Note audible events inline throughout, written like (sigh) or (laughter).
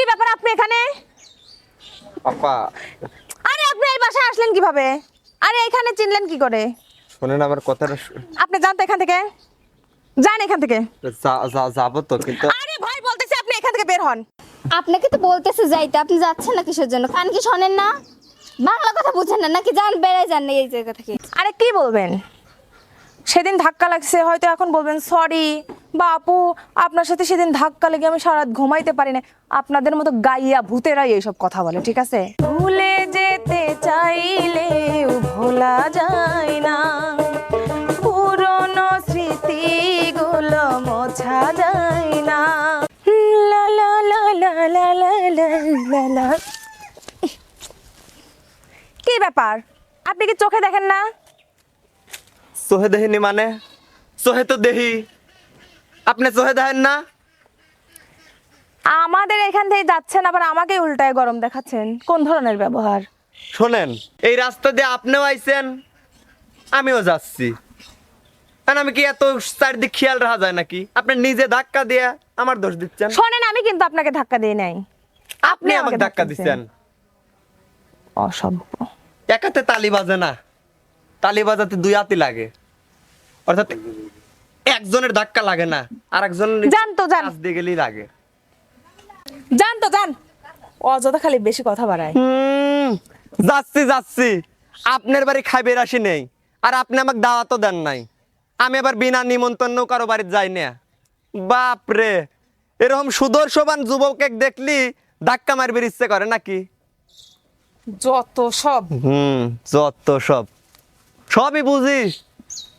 কি ব্যাপার আপনি এখানে? আপা। আরে আপনি এই বাসায় আসলেন কীভাবে? আরে এখানে চিনলেন কি করে? শোনেন আমার কথাটা আপনি যান তো এখান থেকে। যান এখান থেকে। যা- যা- যাব তো কিন্তু আরে ভাই বলতেছি আপনি এখান থেকে বের হন। আপনাকে তো বলতেছে যাইতে আপনি যাচ্ছেন না কিসের জন্য? কান কি শোনেন না? বাংলা কথা বুঝেন না নাকি যান বেড়াই যান না এই জায়গা থেকে? আরে কি বলবেন? সেদিন ধাক্কা লাগছে হয়তো এখন বলবেন সরি বা আপু, আপনার সাথে সেদিন ধাক্কা লেগে আমি সারা ঘুমাইতে পারি না। আপনাদের মতো গাইয়া ভূতেরাই এইসব কথা বলে, ঠিক আছে? ভুলে যেতে চাইলে ভোলা যায় না। পুরনো স্মৃতিগুলো মোছা যায় না। লা লা লা লা লা লা লা লা। কি ব্যাপার? আপনি কি চোখে দেখেন না? সোহে দেহিনি মানে? সোহে তো দেহি। আপনি সোহে দেখেন না। আমাদের এখান থেকে যাচ্ছেন আবার আমাকে উল্টায় গরম দেখাচ্ছেন। কোন ধরনের ব্যবহার? শোনেন এই রাস্তা দিয়ে আপনিও আইছেন আমিও যাচ্ছি। আর আমি কি এত চারিদিক খেয়াল রাখা যায় নাকি? আপনি নিজে ধাক্কা দিয়ে আমার দোষ দিচ্ছেন। শোনেন আমি কিন্তু আপনাকে ধাক্কা দিয়ে নাই। আপনি আমাকে ধাক্কা দিচ্ছেন। অসভ্য। একাতে তালি বাজে না। তালি বাজাতে দুই হাতি লাগে। অর্থাৎ একজনের ধাক্কা লাগে না আর একজন যান তো, যান। কাছ দিয়ে গেলেই লাগে। যান তো যান অযথা খালি বেশি কথা বাড়ায়। যাচ্ছি যাচ্ছি। আপনার বাড়ি খাইবের আসি নেই আর আপনি আমাকে দাওয়াতও দেন নাই। আমি আবার বিনা নিমন্ত্রণ কারও বাড়িতে যাই না। বাপ রে এরকম সুদর্শবান যুবক এক দেখলি ধাক্কা মারবির ইচ্ছে করে নাকি? যত সব। হুম যত সব। সবই বুঝিস।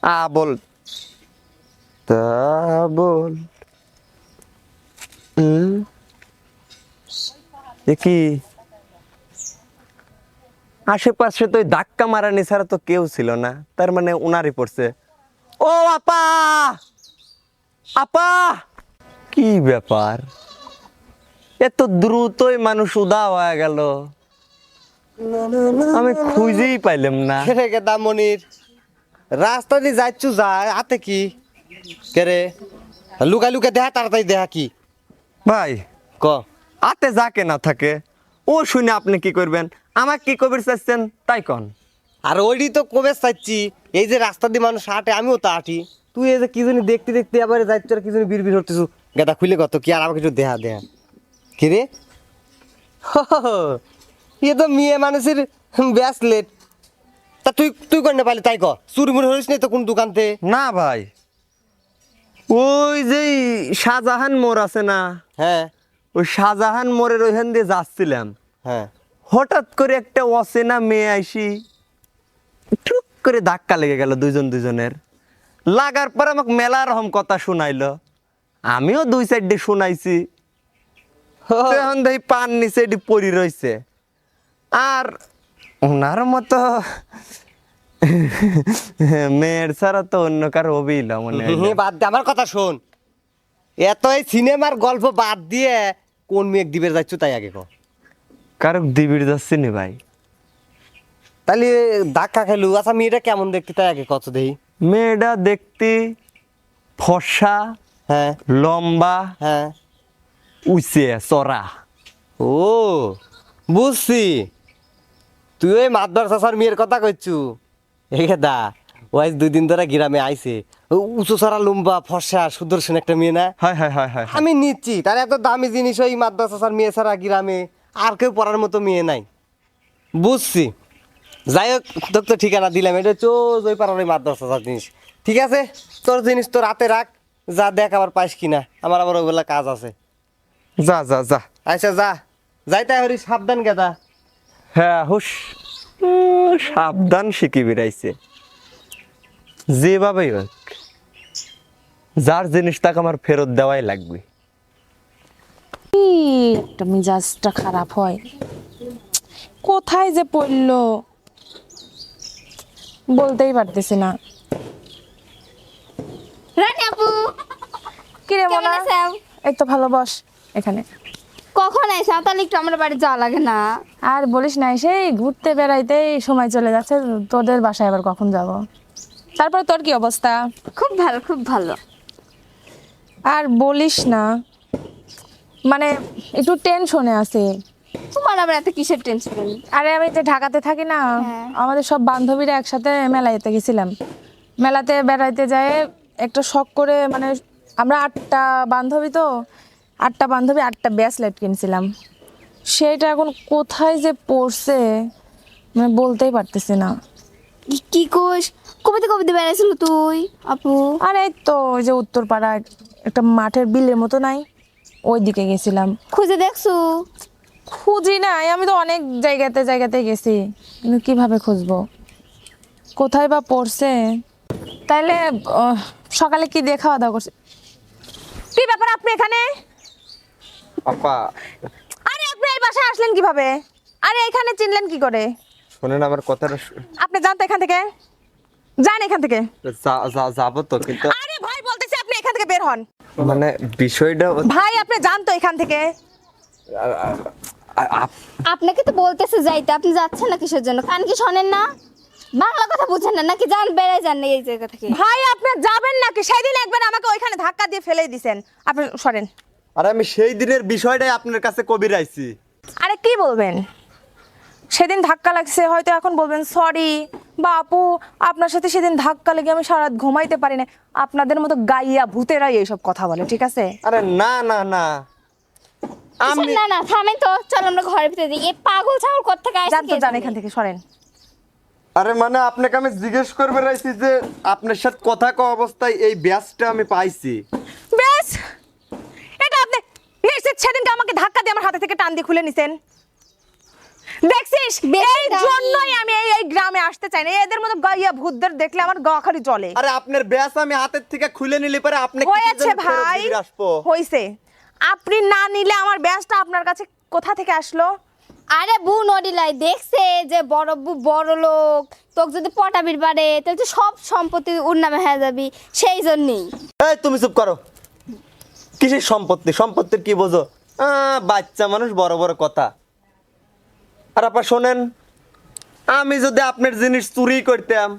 আ বল। বল। কি? আশেপাশে তো ধাক্কা মারানি ছাড়া তো কেউ ছিল না। তার মানে উনারই পড়ছে। ও আপা! আপা! কি ব্যাপার? এত দ্রুতই মানুষ উদা হয়ে গেল। আমি খুঁজেই পাইলাম না। (laughs) রাস্তা দিয়ে যাচ্ছু যা হাতে কি? কে রে? লুকা লুকা দেহা তাড়াতাড়ি দেহা কি? ভাই ক। আতে যাকে না থাকে ও শুনে আপনি কি করবেন? আমাকে কি কবির চাচ্ছেন তাই কন। আর ওইটি তো কবে চাচ্ছি এই যে রাস্তা দিয়ে মানুষ হাঁটে আমিও তো হাঁটি। তুই এই যে কি জানি দেখতে দেখতে আবার যাচ্ছ আর কি জানি বিড় বিড় হতেছু গেদা খুলে কত কি? আর আমাকে একটু দেহা দেহা। কি রে? ইয়ে তো মেয়ে মানুষের ব্যাসলেট তা তুই তুই করে পারলি তাই ক। চুরি মুড়ি হরিস নি তো কোন দোকানতে? না ভাই ওই যে শাহজাহান মোড় আছে না? হ্যাঁ। ওই শাহজাহান মোড়ের ওইখান দিয়ে যাচ্ছিলাম। হ্যাঁ। হঠাৎ করে একটা অচেনা মেয়ে আইসি টুক করে ধাক্কা লেগে গেল দুইজন দুইজনের। লাগার পর আমাকে মেলা রকম কথা শুনাইলো। আমিও দুই সাইডে শুনাইছি। তখন দেখি পান নিচে এটি পড়ি রইছে। আর ওনার মতো মেয়ের ছাড়া তো অন্য কারও হবেই না মনে হয় বাদ দে আমার কথা শোন। এত এই সিনেমার গল্প বাদ দিয়ে কোন মেয়ে দিবের যাচ্ছ তাই আগে ক। কারও দিবির যাচ্ছে নি ভাই। তাহলে ধাক্কা খেলু। আচ্ছা মেয়েটা কেমন দেখতে তাই আগে কত দেই মেয়েটা দেখতে ফর্সা হ্যাঁ। লম্বা হ্যাঁ। উচে চড়া। ও বুঝছি। তুই ওই মাতবার চাষার মেয়ের কথা কইছু একে দা দুই দিন ধরে গ্রামে আইছে। উঁচু সরা লম্বা ফর্সা সুদর্শন একটা মেয়ে না? হয় হয় হয় হয় আমি নিচ্ছি তার এত দামি জিনিস ওই মাদ্রাস চাষার মেয়ে ছাড়া গ্রামে আর কেউ পড়ার মতো মেয়ে নাই। বুঝছি। যাই হোক তোকে তো ঠিকানা দিলাম এটা চোজ ওই পাড়ার ওই মাদ্রাস চাষার জিনিস। ঠিক আছে? তোর জিনিস তো রাতে রাখ যা দেখ আবার পাইস কিনা। আমার আবার ওইগুলা কাজ আছে। যা যা যা। আচ্ছা যা। যাইতে হরি সাবধান গেদা হ্যাঁ উম, সাবধান শিখি বেড়াইছে। যেভাবেই হোক যার জিনিস তাকে আমার ফেরত দেওয়াই লাগবে। একটা মিজাজটা খারাপ হয়। কোথায় যে পড়ল? বলতেই পারতেছি না। রানী আপু! কিরে মনা এই তো ভালো বস। এখানে। কখন আইসা? তাহলে একটু আমার বাড়ি যাওয়া লাগে না। আর বলিস না সেই ঘুরতে বেড়াইতেই সময় চলে যাচ্ছে তোদের বাসায় আবার কখন যাব? তারপর তোর কি অবস্থা? খুব ভালো খুব ভালো। আর বলিস না মানে একটু টেনশনে আছে। তোমার আবার এত কিসের টেনশন আরে আমি যে ঢাকাতে থাকি না হ্যাঁ। আমাদের সব বান্ধবীরা একসাথে মেলাতে গেছিলাম। মেলাতে বেড়াইতে যায় একটা শখ করে মানে আমরা আটটা বান্ধবী তো আটটা বান্ধবী আটটা ব্যাসলেট কিনছিলাম। সেটা এখন কোথায় যে পড়ছে মানে বলতেই পারতেছি না। কি কোষ কবিতা কবিতা বেড়াইছিল তুই আপু? আর এই তো ওই যে উত্তরপাড়া একটা মাঠের বিলের মতো নাই ওই দিকে গেছিলাম। খুঁজে দেখছ? খুঁজি নাই আমি তো অনেক জায়গাতে জায়গাতে গেছি কিন্তু কীভাবে খুঁজবো? কোথায় বা পড়ছে? তাইলে সকালে কি দিয়ে খাওয়া দাওয়া করছে? কি ব্যাপার আপনি এখানে? আপা আরে আপনি এই বাসায় আসলেন কীভাবে? আরে এখানে চিনলেন কি করে? শোনেন আমার কথাটা আপনি যান তো এখান থেকে। যান এখান থেকে। যা- যা- তো কিন্তু আরে ভাই বলতেছি আপনি এখান থেকে বের হন। মানে বিষয়টা ভাই আপনি যান তো এখান থেকে। আপনাকে তো বলতেছে যাইতে আপনি যাচ্ছেন না কিসের জন্য? কান কি শোনেন না? বাংলা কথা বুঝেন না নাকি যান বেড়ে যান না এই জায়গা থেকে? ভাই আপনি যাবেন নাকি সেদিন একবার আমাকে ওইখানে ধাক্কা দিয়ে ফেলে দিছেন। আপনি সরেন আরে আমি সেই দিনের বিষয়টাই আপনার কাছে কবির আইছি আরে কি বলবেন? সেদিন ধাক্কা লাগছে হয়তো এখন বলবেন সরি বা আপু আপনার সাথে সেদিন ধাক্কা লেগে আমি সারা রাত ঘুমাইতে পারি না। আপনাদের মতো গাইয়া ভূতেরাই এইসব কথা বলে ঠিক আছে? আরে না না না। আমি না না থামেন তো। চল আমরা ঘরের ভিতরে দিই এই পাগল ছাগল কোথা থেকে আসছে যান তো কে এখান থেকে সরেন। আরে মানে আপনাকে আমি জিজ্ঞেস করবে রাইছি যে আপনার সাথে কথা ক অবস্থায় এই ব্যাসটা আমি পাইছি বেশ এটা আপনি এসে সেদিনকে আমাকে ধাক্কা দিয়ে আমার হাতে থেকে টান দিয়ে খুলে নিছেন? দেখছিস? এই জন্যই আমি এই এই গ্রামে আসতে চাই না। এদের মতো গাইয়া ভূতদের দেখলে আমার গা খালি জ্বলে। আরে আপনার ব্যাস আমি হাতের থেকে খুলে নিলে পরে আপনি হয়েছে ভাই। হয়েছে। আপনি না নিলে আমার ব্যাসটা আপনার কাছে কোথা থেকে আসলো? আরে বু নডিলাই দেখছে যে বড় বু বড় লোক তোকে যদি পটাবির পারে তাহলে তো সব সম্পত্তি ওর নামে হয়ে যাবি। সেই জন্যই। এই তুমি চুপ করো। কিসের সম্পত্তি? সম্পত্তির কি বোঝো? বাচ্চা মানুষ বড় বড় কথা। আর আপা, শোনেন, আমি যদি আপনার জিনিস চুরি করতাম,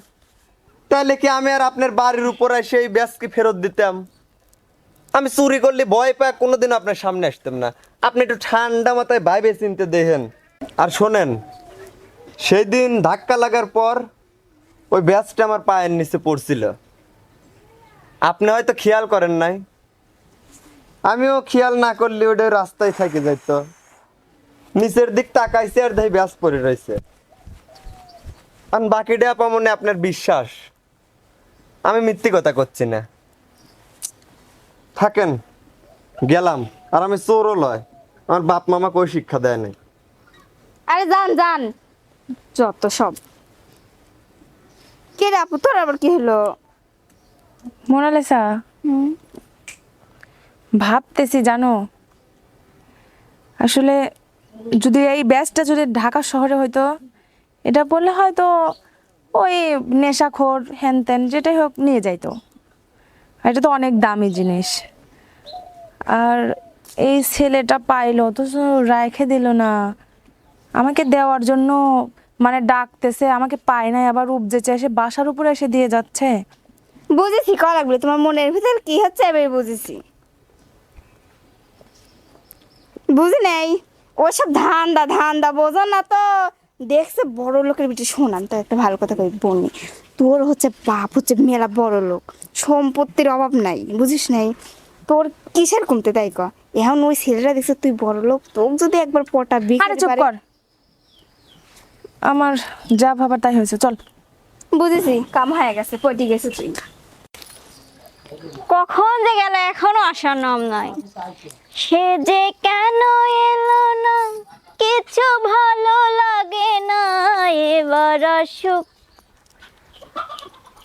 তাহলে কি আমি আর আপনার বাড়ির উপরে সেই ব্যাসকে ফেরত দিতাম? আমি চুরি করলে ভয় পায়, কোনোদিন আপনার সামনে আসতাম না। আপনি একটু ঠান্ডা মাথায় ভাইবে চিনতে দেখেন। আর শোনেন, সেই দিন ধাক্কা লাগার পর ওই ব্যাসটা আমার পায়ের নিচে পড়ছিল। আপনি হয়তো খেয়াল করেন নাই আমিও খেয়াল না করলে ওটা রাস্তায় থেকে যাইত। নিচের দিক তাকাইছে আর দেখ ব্যাস পড়ে রয়েছে আর বাকিটা আপা মনে আপনার বিশ্বাস। আমি মিথ্যে কথা করছি না। থাকেন গেলাম। আর আমি চোরও লয় আমার বাপ মামা কই শিক্ষা দেয় নাই? আরে যান যান। যত সব। কে রে আপু তোর আবার কি হলো? মোনালিসা। হুম। ভাবতেছি, জানো? আসলে যদি এই ব্যাসটা যদি ঢাকা শহরে হয়তো এটা বললে হয়তো ওই নেশাখোর হ্যান ত্যান যেটাই হোক নিয়ে যাইতো। এটা তো অনেক দামি জিনিস। আর এই ছেলেটা পাইলো তো রাখে দিল না। আমাকে দেওয়ার জন্য মানে ডাকতেছে, আমাকে পায় নাই, আবার উপজেছে এসে বাসার উপরে এসে দিয়ে যাচ্ছে। বুঝেছি ক লাগবে তোমার মনের ভিতর কি হচ্ছে এবার বুঝেছি। বুঝি নেই ওসব ধান্দা ধান্দা বোঝো না তো। দেখছে বড় লোকের বিটি শোনান তো একটা ভালো কথা কই বনি তোর হচ্ছে বাপ হচ্ছে মেলা বড় লোক। সম্পত্তির অভাব নাই বুঝিস নাই? তোর কিসের কমতে তাই ক? এখন ওই ছেলেটা দেখছে তুই বড় লোক তোকে যদি একবার পটা আরে চুপ কর। আমার যা ভাবার তাই হয়েছে চল। বুঝেছি কাম হয়ে গেছে পটি গেছে তুই। কখন যে গেল এখনও আসার নাম নাই। সে যে কেন এলো না কিছু ভালো লাগে না এবার আসুক।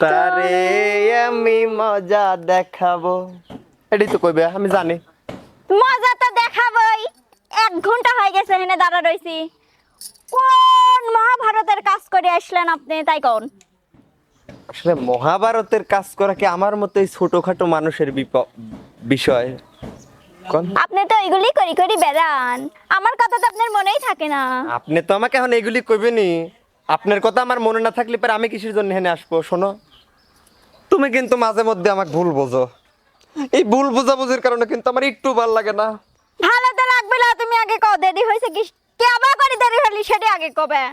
তারে আমি মজা দেখাবো। এটাই তো কইবে আমি জানি। মজা তো দেখাবই। এক ঘণ্টা হয়ে গেছে এখানে দাঁড়া রইছি। কোন মহাভারতের কাজ করে আসলেন আপনি তাই কোন? আসলে মহাভারতের কাজ করা কি আমার মতো এই ছোটখাটো মানুষের বিষয়? আপনি তো এগুলি করি করি বেড়ান। আমার কথা তো আপনার মনেই থাকে না। আপনি তো আমাকে এখন এগুলি কইবেনি আপনার কথা আমার মনে না থাকলে পরে আমি কিসের জন্য এখানে আসব? শোনো তুমি কিন্তু মাঝে মধ্যে আমাকে ভুল বোঝো। এই ভুল বোঝাবুঝির কারণে কিন্তু আমার একটু ভালো লাগে না। ভালো তো লাগবে না তুমি আগে কও দেরি হয়েছে কি? কেবা করে দেরি হলি সেটা আগে কবে?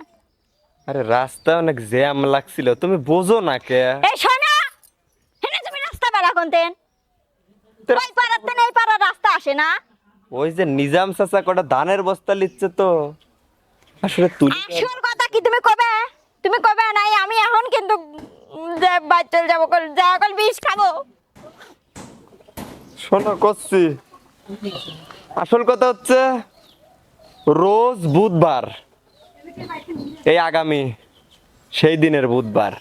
আরে রাস্তায় অনেক জ্যাম লাগছিল তুমি বোঝো না কে? এই শোনা! হেনে তুমি রাস্তা বেড়া কোনতেন ওই পাড়াতে নেই পাড়া রাস্তা আসে না। ওই যে নিজাম চাচা কটা ধানের বস্তা লিচ্ছে তো। আসলে তুলি আসল কথা কি তুমি কবে? তুমি কবে নাই? আমি এখন কিন্তু বাচ্চাল যাব কল যা কল বিষ খাব। শোনো করছি। আসল কথা হচ্ছে রোজ বুধবার এই আগামী সেই দিনের বুধবার।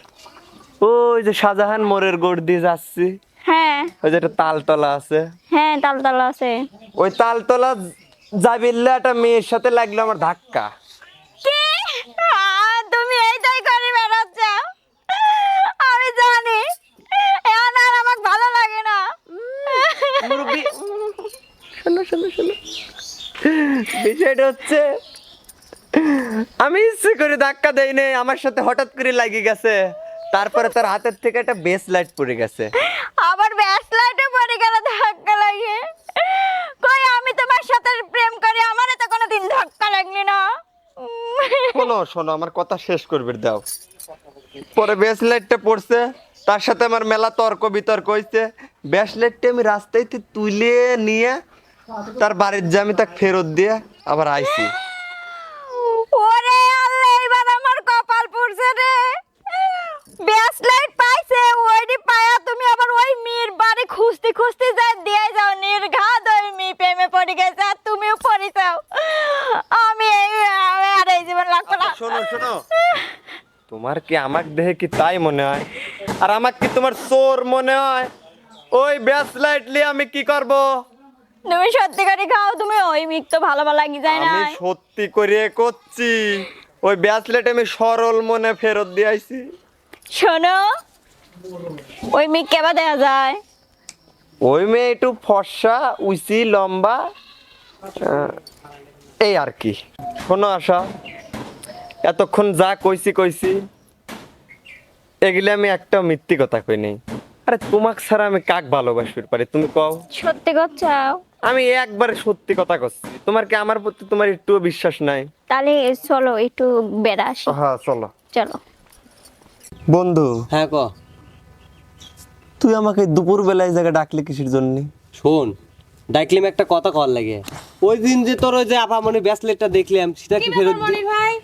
ওই যে শাহজাহান মোড়ের গোড় দিয়ে যাচ্ছি। হ্যাঁ। ওই যে একটা তালতলা আছে। হ্যাঁ তাল তাল আছে। ওই তালতলা যাবিল্লা একটা মেয়ের সাথে লাগল আমার ধাক্কা। কি? তুমি এইটাই করে বেড়াচ্ছ? আমি জানি। এখন আর আমার ভালো লাগে না। মুরব্বি শোনো শোনো শোনো। বিষয়টা হচ্ছে আমি ইচ্ছে করে ধাক্কা দেই নাই আমার সাথে হঠাৎ করে লাগি গেছে। তারপরে তার হাতের থেকে একটা বেস লাইট পড়ে গেছে। আবার ব্যাস লাইটে পড়ে গেল ধাক্কা লাগে কই আমি তোমার সাথে প্রেম করি আমার তো কোনোদিন ধাক্কা লাগলি না। শোনো শোনো আমার কথা শেষ করবে দাও। পরে বেস লাইটটা পড়ছে তার সাথে আমার মেলা তর্ক বিতর্ক হইছে। বেস লাইটটা আমি রাস্তায় তুলে নিয়ে তার বাড়ির যে আমি তাকে ফেরত দিয়ে আবার আইছি ওরে আল্লাহ এবার আমার কপাল পুড়ছে রে ব্যাস লাইট পাইছে ওইটি পায়া তুমি আবার ওই মেয়ের বাড়ি খুঁজতে খুঁজতে যা দিয়ে যাও নির্ঘাত ওই মেয়ে প্রেমে পড়ে গেছে আর তুমিও পড়ে যাও। আমি এই আর এই জীবন লাগবো না। শোনো শোনো। তোমার কি আমার দেহে কি তাই মনে হয়? আর আমার কি তোমার চোর মনে হয়? ওই ব্যাস লাইট নিয়ে আমি কি করব? তুমি সত্যি করে খাও তুমি ওই মিক তো ভালো ভালো লাগি যায় না আমি সত্যি করে করছি। ওই ব্যাস লাইট আমি সরল মনে ফেরত দিয়ে আইছি। শোনো ওই মিক কেবা দেয়া যায়। ওই মেয়ে একটু ফর্সা উইসি লম্বা এই আর কি। শোনো আশা এতক্ষণ যা কইছি কইছি এগুলি আমি একটা মিথ্যি কথা কই নেই। আরে তোমাক ছাড়া আমি কাক ভালোবাসতে পারি তুমি কও? সত্যি করছাও আমি একবারে সত্যি কথা করছি তোমার কি আমার প্রতি তোমার একটুও বিশ্বাস নাই? তাহলে চলো একটু বেড়া আসি। হ্যাঁ চলো। চলো। বন্ধু। হ্যাঁ ক। তুই আমাকে দুপুর বেলায় জায়গা ডাকলে কিসের জন্য? শোন ডাকলিম একটা কথা কর লাগে। ওই দিন যে তোর ওই যে আপামনি ব্যাসলেটটা দেখলাম সেটা কি ফেরত দি- মনির ভাই?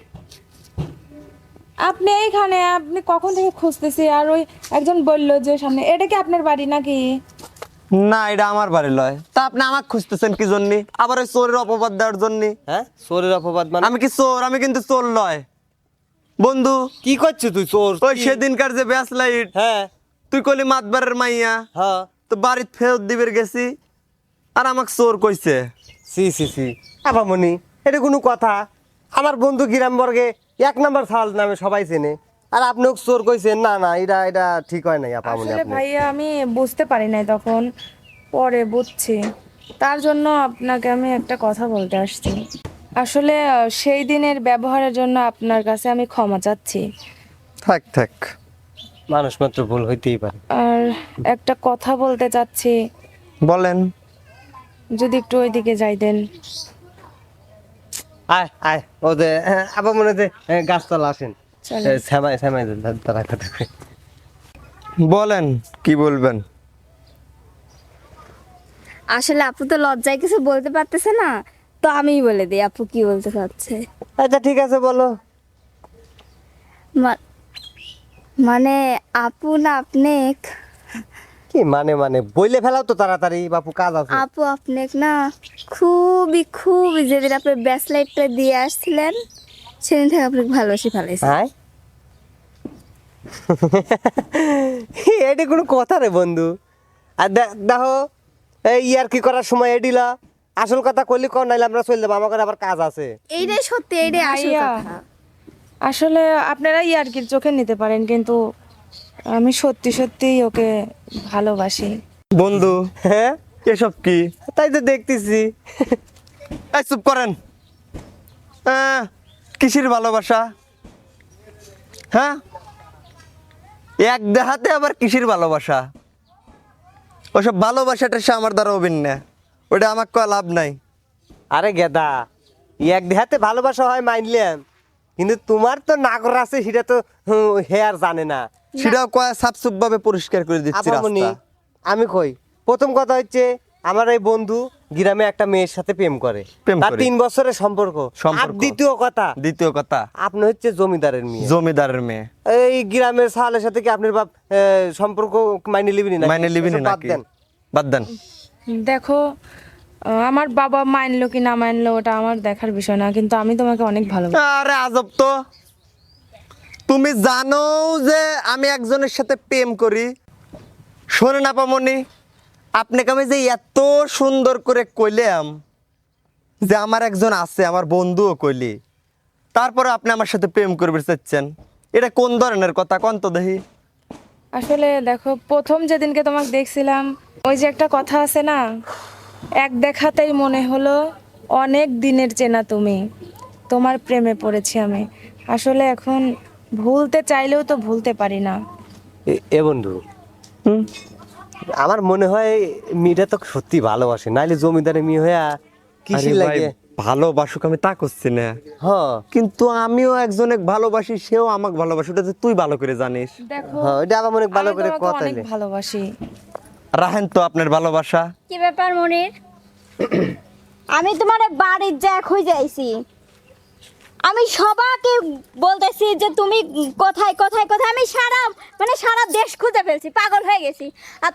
আপনি এইখানে আপনি কখন থেকে খুঁজতেছি? আর ওই একজন বলল যে সামনে এটা কি আপনার বাড়ি নাকি? না এটা আমার বাড়ি লয়। তা আপনি আমাকে খুঁজতেছেন কি জন্য? আবার ওই চোরের অপবাদ দেওয়ার জন্য? হ্যাঁ চোরের অপবাদ মানে? আমি কি চোর? আমি কিন্তু চোর লয়। বন্ধু কি করছিস তুই? চোর ওই সেদিনকার যে ব্যাস লাইট হ্যাঁ। তুই কলি মাতবারের মাইয়া। হ্যাঁ। তো বাড়িতে ফেরত দিবের গেছি আর আমাকে চোর কইছে। সি সি সি। আপামনি এটা কোনো কথা। আমার বন্ধু গ্রাম বর্গে এক নাম্বার সাল নামে সবাই চেনে। আর আপনিও চোর কইছেন না না এটা এটা ঠিক হয় নাই আপামনি আসলে আপনি। ভাইয়া আমি বুঝতে পারি নাই তখন পরে বুঝছি। তার জন্য আপনাকে আমি একটা কথা বলতে আসছি। আসলে সেই দিনের ব্যবহারের জন্য আপনার কাছে আমি ক্ষমা চাচ্ছি। থাক থাক। মানুষ মাত্র ভুল হইতেই পারে। আর একটা কথা বলতে চাচ্ছি। বলেন। যদি একটু ওইদিকে যাইতেন আয় আয় ও যে আবার মনে যে হ্যাঁ, গাছতলা আসেন। শ্যামাই শ্যামাই তারা কথা কই। বলেন কি বলবেন? আসলে আপু তো লজ্জায় কিছু বলতে পারতেছে না। তো আমিই বলে দিই আপু কি বলতে চাচ্ছে? আচ্ছা ঠিক আছে বলো। মানে আপু না আপনি কি মানে মানে? বইলে ফেলাও তো তাড়াতাড়ি বাপু কাজ আছে। আপু আপনি না? খুবই খুবই যেদিন আপনি ব্যাসলাইটটা দিয়ে আসছিলেন সেদিন থেকে আপনাকে ভালোবাসি ফেলাইছি হ্যাঁ এটা কোনো কথা রে বন্ধু। আর দেখো এই ইয়ার কি করার সময় এডিলা আসল কথা কইলি কোন নাইলে আমরা চলে যাব আমার আবার কাজ আছে। এইটাই সত্যি এইটাই আসল কথা। আসলে আপনারা ইয়ার্কির চোখে নিতে পারেন কিন্তু আমি সত্যি সত্যিই ওকে ভালোবাসি। বন্ধু হ্যাঁ? এসব কি? তাই তো দেখতেছি। এই চুপ করেন। কিসের ভালোবাসা? হ্যাঁ? এক দেহাতে আবার কিসের ভালোবাসা? ওসব ভালোবাসাটা সে আমার দ্বারা অভিন্ন ওটা আমার কয়া লাভ নাই। আরে গেদা এক দেহাতে ভালোবাসা হয় মাইনলাম কিন্তু তোমার তো নাগর আছে সেটা তো হুম, হে আর জানে না। সেটাও কয় সাপসুপ ভাবে পরিষ্কার করে দিচ্ছি আপামনি রাস্তা। আমি কই প্রথম কথা হচ্ছে আমার এই বন্ধু গ্রামে একটা মেয়ের সাথে প্রেম করে। প্রেম তার করে। তিন বছরের সম্পর্ক। আর দ্বিতীয় কথা দ্বিতীয় কথা। আপনি হচ্ছে জমিদারের মেয়ে। জমিদারের মেয়ে। এই গ্রামের সালের সাথে কি আপনার বাপ এ, সম্পর্ক মাইনে লিবিনি না মাইনে লিবিনি নাকি? বাদ দেন। দেখো আমার বাবা মানলো কি না মানলো ওটা আমার দেখার বিষয় না কিন্তু আমি তোমাকে অনেক ভালো আরে আজব তো। তুমি জানো যে আমি একজনের সাথে প্রেম করি। শোনেন আপামনি আপনাকে আমি যে এত সুন্দর করে কইলাম যে আমার একজন আছে আমার বন্ধুও কইলি। তারপরে আপনি আমার সাথে প্রেম করবে চাচ্ছেন। এটা কোন ধরনের কথা? কোন তো দেখি। আসলে দেখো প্রথম যেদিনকে তোমাকে দেখছিলাম ওই যে একটা কথা আছে না এক দেখাতেই মনে হলো অনেক দিনের চেনা তুমি। তোমার প্রেমে পড়েছি আমি। আসলে এখন ভুলতে চাইলেও তো ভুলতে পারি না। এ- বন্ধু আমার মনে হয় মেয়েটা তো সত্যি ভালোবাসে নাইলে জমিদারের মেয়ে হইয়া কিসি লাগে? ভালোবাসুক আমি তা করছি না। হ কিন্তু আমিও একজনের ভালোবাসি সেও আমাকে ভালোবাসে ওটা তো তুই ভালো করে জানিস। দেখো এটা আবার মনে ভালো করে কথা অনেক ভালোবাসি। রাহেন তো আপনার ভালোবাসা। কি ব্যাপার মনির? আমি তোমার বাড়ির যা খুঁজে আইছি। আমি সবাকে বলতেছি যে তুমি কোথায় কোথায় কোথায় আমি সারা মানে সারা দেশ খুঁজে ফেলছি পাগল হয়ে গেছি। আর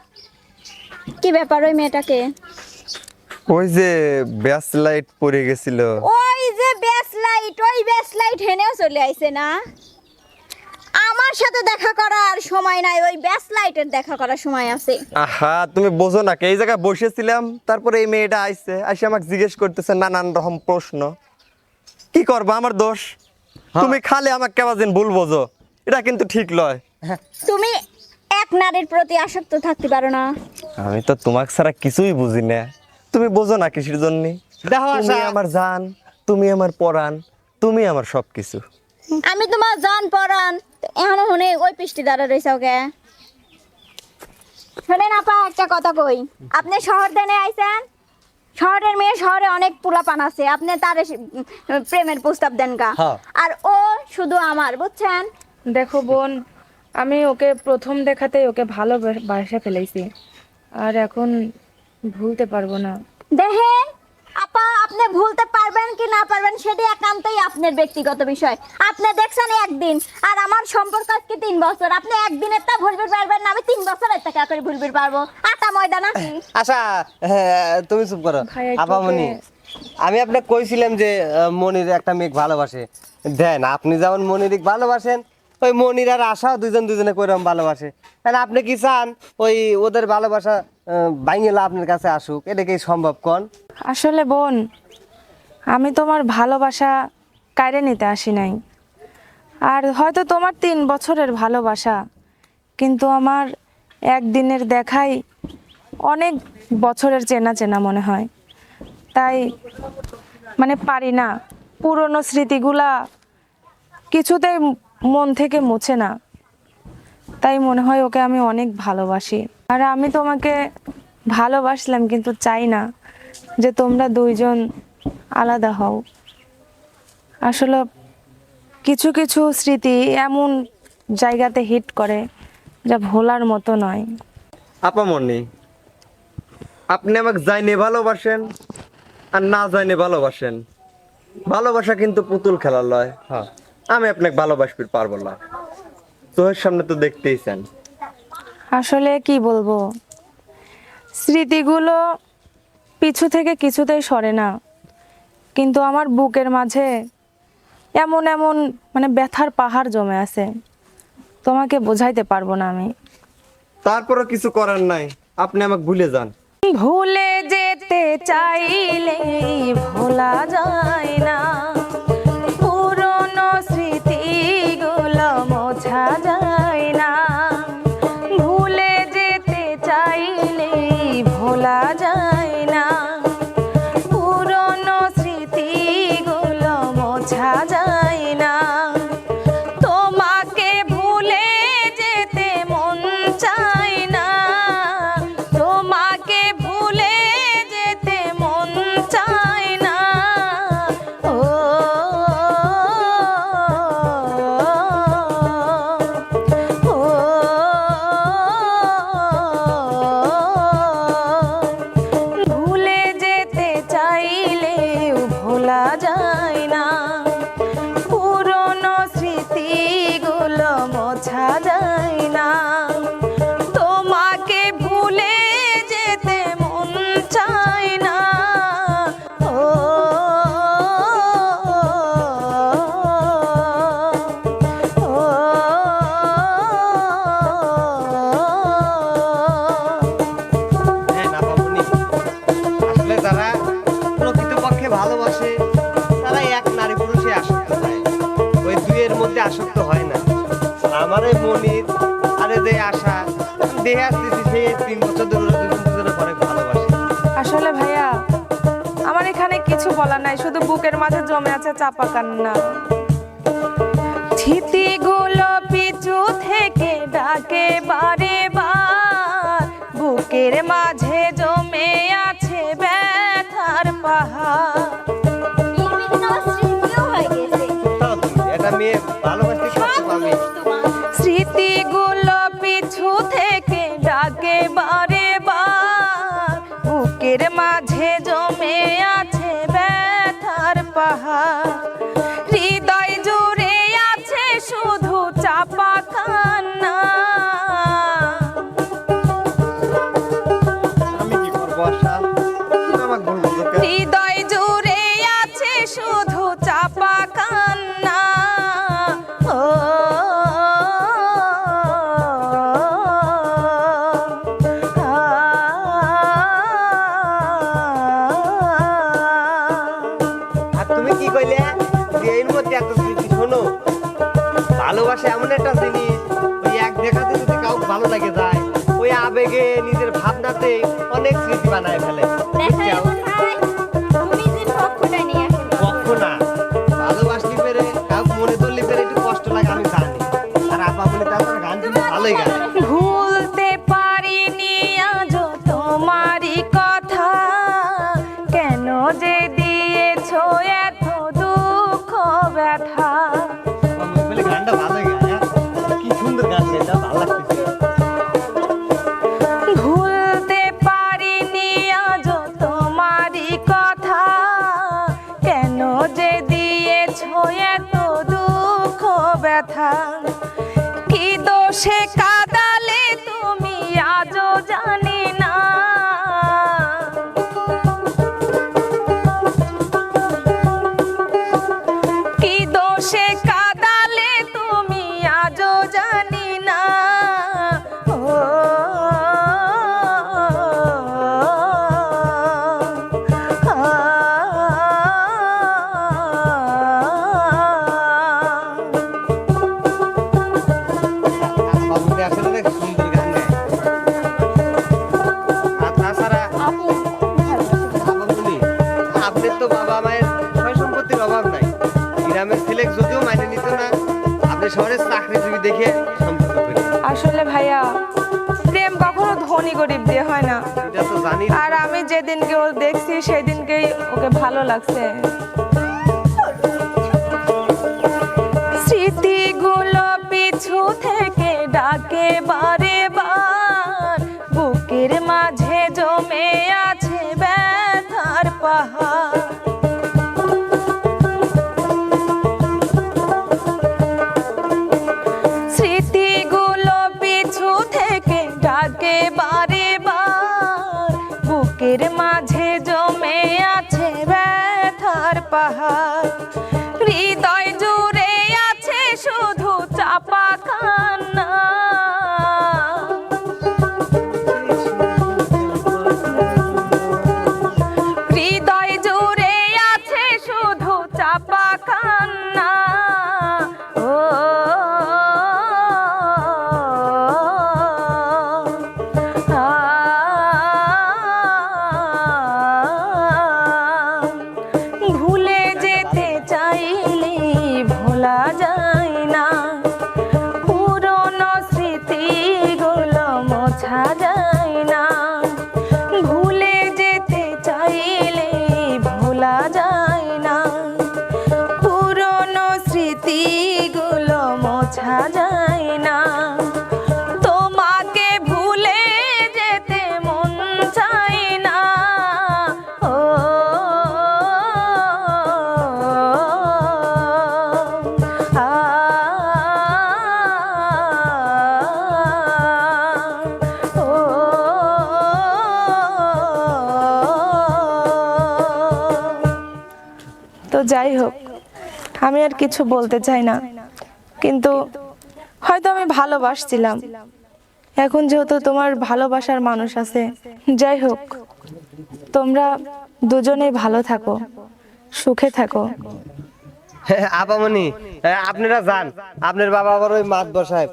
কি ব্যাপার ওই মেয়েটাকে? ওই যে ব্যাস লাইট পড়ে গেছিল। ওই যে বেস লাইট ওই বেস লাইট হেনেও চলে আইছে না? আমার সাথে দেখা করার সময় নাই ওই বেস লাইটের দেখা করার সময় আছে। আহা তুমি বোঝো না এই জায়গায় বসেছিলাম তারপরে এই মেয়েটা আইছে আইসে আমাকে জিজ্ঞেস করতেছে নানান রকম প্রশ্ন। কি করব আমার দোষ? তুমি খালে আমাকে ভুল বোঝো এটা কিন্তু ঠিক লয়। তুমি এক নারীর প্রতি আসক্ত থাকতে পারো না। আমি তো তোমাকে ছাড়া কিছুই বুঝি না। তুমি বোঝো না কিসের জন্য? দেখো আমার জান তুমি আমার পরাণ তুমি আমার সব কিছু আমি তোমার জান পরান এখন শুনে ওই পৃষ্টি দ্বারা রয়েছে ওকে। শোনেন আপা একটা কথা কই। আপনি শহর দেনে আইছেন? শহরের মেয়ে শহরে অনেক পোলাপান আছে। আপনি তার প্রেমের প্রস্তাব দেন গা। হ্যাঁ। আর ও শুধু আমার বুঝছেন? দেখো বোন আমি ওকে প্রথম দেখাতেই ওকে ভালো বাসা ফেলেছি। আর এখন ভুলতে পারব না। দেখেন আপা আপনি ভুলতে পারবেন কি না পারবেন সেটা একান্তই আপনার ব্যক্তিগত বিষয়। আপনি দেখছেন একদিন আর আমার সম্পর্ক আজকে তিন বছর। আপনি একদিনের তা ভুলবে পারবেন না আমি তিন বছরের টাকা করে ভুলবে পারব? আটা ময়দা নাকি? (laughs) আশা হ্যাঁ, তুমি চুপ করো। একটু আপামনি আমি আপনাকে কইছিলাম যে মনির একটা মেয়ে ভালোবাসে। দেন আপনি যেমন মনিরিক ভালোবাসেন ওই মনির আর আশা দুজন দুজনে কইরকম ভালোবাসে। তাহলে আপনি কি চান? ওই ওদের ভালোবাসা বাইঙ্গেলা আপনার কাছে আসুক। এটা কি সম্ভব, কন? আসলে বোন, আমি তোমার ভালোবাসা কায়রে নিতে আসি নাই। আর হয়তো তোমার তিন বছরের ভালোবাসা, কিন্তু আমার একদিনের দেখাই অনেক বছরের চেনা চেনা মনে হয়। তাই মানে পারি না, পুরনো স্মৃতিগুলা কিছুতেই মন থেকে মুছে না। তাই মনে হয় ওকে আমি অনেক ভালোবাসি। আর আমি তোমাকে ভালোবাসলাম কিন্তু চাই না যে তোমরা দুইজন আলাদা হও। আসলে কিছু কিছু স্মৃতি এমন জায়গাতে হিট করে যা ভোলার মতো নয়। আপামনি আপনি আমাকে যাইনে ভালোবাসেন আর না যাইনে ভালোবাসেন। ভালোবাসা কিন্তু পুতুল খেলার লয়। হ্যাঁ। আমি আপনাকে ভালোবাসতে পারব না। তোর সামনে তো দেখতেইছেন আসলে কি বলব? স্মৃতিগুলো পিছু থেকে কিছুতেই সরে না। কিন্তু আমার বুকের মাঝে এমন এমন মানে ব্যথার পাহাড় জমে আছে। তোমাকে বোঝাইতে পারব না আমি। তারপরও কিছু করার নাই। আপনি আমাকে ভুলে যান। ভুলে যেতে চাইলে ভোলা যায়। কিছু বলা নাই, শুধু বুকের মাঝে জমে আছে চাপা কান্না। স্মৃতিগুলো পিছু থেকে ডাকে বারে বার, বুকের মাঝে জমে আছে নিজের ভাবনাতে অনেক স্মৃতি বানায় ফেলে। আপনার তো বাবা মায়ের সয় সম্পত্তির অভাব নাই। গ্রামের ছেলে যদিও মাইনে নিত না আপনি শহরের চাকরিজীবী দেখে আসলে ভাইয়া প্রেম কখনো ধনী গরিব দিয়ে হয় না। আর আমি যেদিনকে ও দেখছি সেদিনকেই ওকে ভালো লাগছে। স্মৃতিগুলো পিছু থেকে ডাকে বারে কিছু বলতে চাই না। কিন্তু হয়তো আমি ভালোবাসছিলাম। এখন যেহেতু তোমার ভালোবাসার মানুষ আছে যাই হোক তোমরা দুজনেই ভালো থাকো সুখে থাকো। হ্যাঁ, আপামনি হ্যাঁ, আপনারা যান। আপনার বাবা আবার ওই মাত বসায়।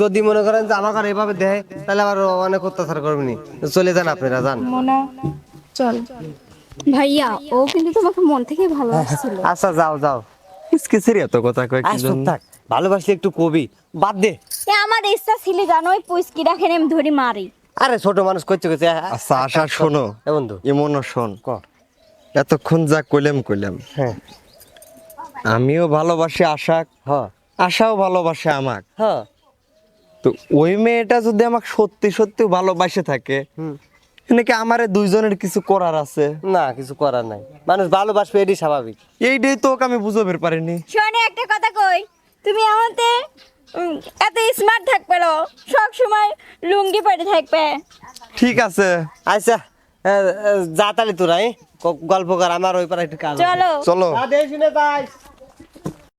যদি মনে করেন যে আমাকে আর এভাবে দেয় তাহলে আবার ও অনেক অত্যাচার করবেনি। চলে যান আপনারা যান। মোনা চল। ভাইয়া ও কিন্তু তোমাকে মন থেকে ভালোবাসছিল। আচ্ছা যাও যাও। কিসকিসের এত কথা কয় কি জন্য? ভালোবাসলে একটু কবি। বাদ দে। এ আমার ইচ্ছা ছিল জানো ওই রাখেন আমি ধরি মারি। আরে ছোট মানুষ করছে করছে আচ্ছা আশা শোনো। এ বন্ধু। শোন। ক। এতক্ষণ যা কইলাম কইলাম। হ্যাঁ। আমিও ভালোবাসি আশা হ্যাঁ আশাও ভালোবাসে আমাক। হ্যাঁ তো ওই মেয়েটা যদি আমাকে সত্যি সত্যি ভালোবাসে থাকে হুম। নাকি আমারে দুইজনের কিছু করার আছে? না কিছু করার নাই। মানুষ ভালোবাসবে এটাই স্বাভাবিক। এইটাই আমি পারিনি। শোনে একটা কথা কই। তুমি আমাতে এত স্মার্ট থাকবে না। সব সময় লুঙ্গি পরে থাকবে। ঠিক আছে। আচ্ছা যা তাহলে তোরা গল্প কর আমার ওই পাড়ায় একটু কাজ চলো। চলো। যাই